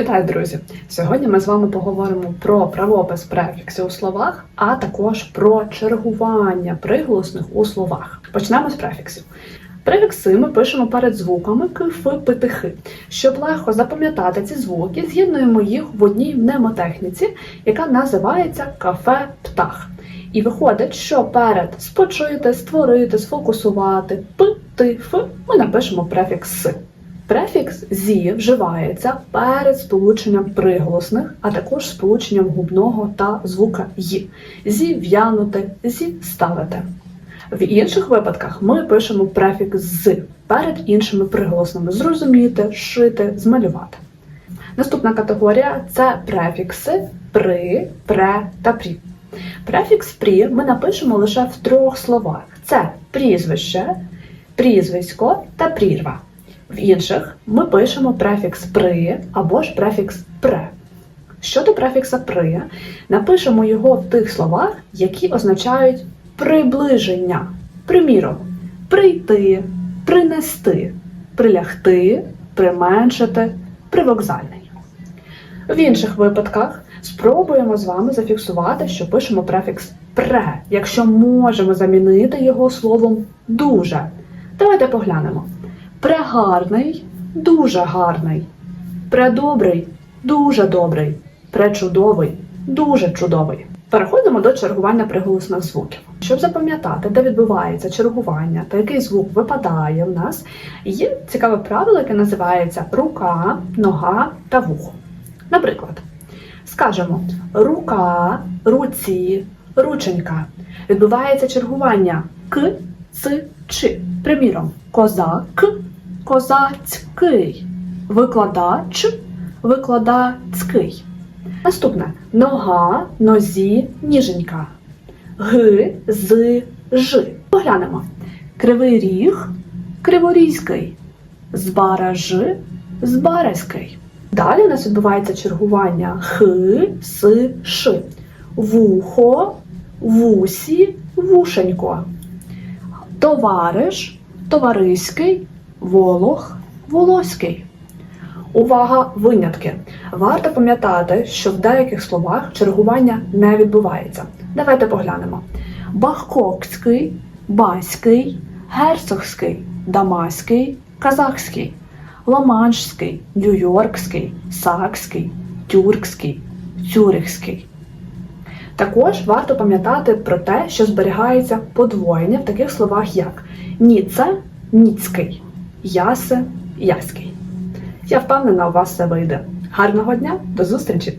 Вітаю, друзі! Сьогодні ми з вами поговоримо про правопис префіксів у словах, а також про чергування приголосних у словах. Почнемо з префіксів. Префікси ми пишемо перед звуками к, ф, п, т, х. Щоб легко запам'ятати ці звуки, з'єднуємо їх в одній мнемотехніці, яка називається кафе птах. І виходить, що перед спочити, створити, сфокусувати, п, т, ф ми напишемо префікс. Префікс зі вживається перед сполученням приголосних, а також сполученням губного та звука й. Зі в'янути, зі ставити. В інших випадках ми пишемо префікс з перед іншими приголосними зрозуміти, шити, змалювати. Наступна категорія це префікси при, пре та прі. Префікс прі ми напишемо лише в трьох словах: це прізвище, прізвисько та прірва. В інших ми пишемо префікс при або ж префікс пре. Щодо префікса при, напишемо його в тих словах, які означають приближення. Приміром, прийти, принести, прилягти, применшити, привокзальний. В інших випадках спробуємо з вами зафіксувати, що пишемо префікс пре, якщо можемо замінити його словом дуже. Давайте поглянемо. Прегарний, дуже гарний. Предобрий, дуже добрий. Пречудовий, дуже чудовий. Переходимо до чергування приголосних звуків. Щоб запам'ятати, де відбувається чергування та який звук випадає в нас, є цікаве правило, яке називається рука, нога та вухо. Наприклад, скажемо рука, руці, рученька. Відбувається чергування к, ц, чи. Приміром, козак, козацький, викладач, викладацький. Наступне нога, нозі, ніженька. Г, з, ж. Поглянемо. Кривий ріг, криворізький. Збараж, збаразький. Далі у нас відбувається чергування х, с, ш. Вухо, вусі, вушенько. Товариш, товариський, волох, волоський. Увага, винятки. Варто пам'ятати, що в деяких словах чергування не відбувається. Давайте поглянемо: Бахкокський, Баський, Герцогський, Дамаський, Казахський, Ламаншський, Нью-Йоркський, Сакський, Тюркський, Цюрихський. Також варто пам'ятати про те, що зберігається подвоєння в таких словах, як ніце, ніцький, ясе, яський. Я впевнена, у вас все вийде. Гарного дня, до зустрічі!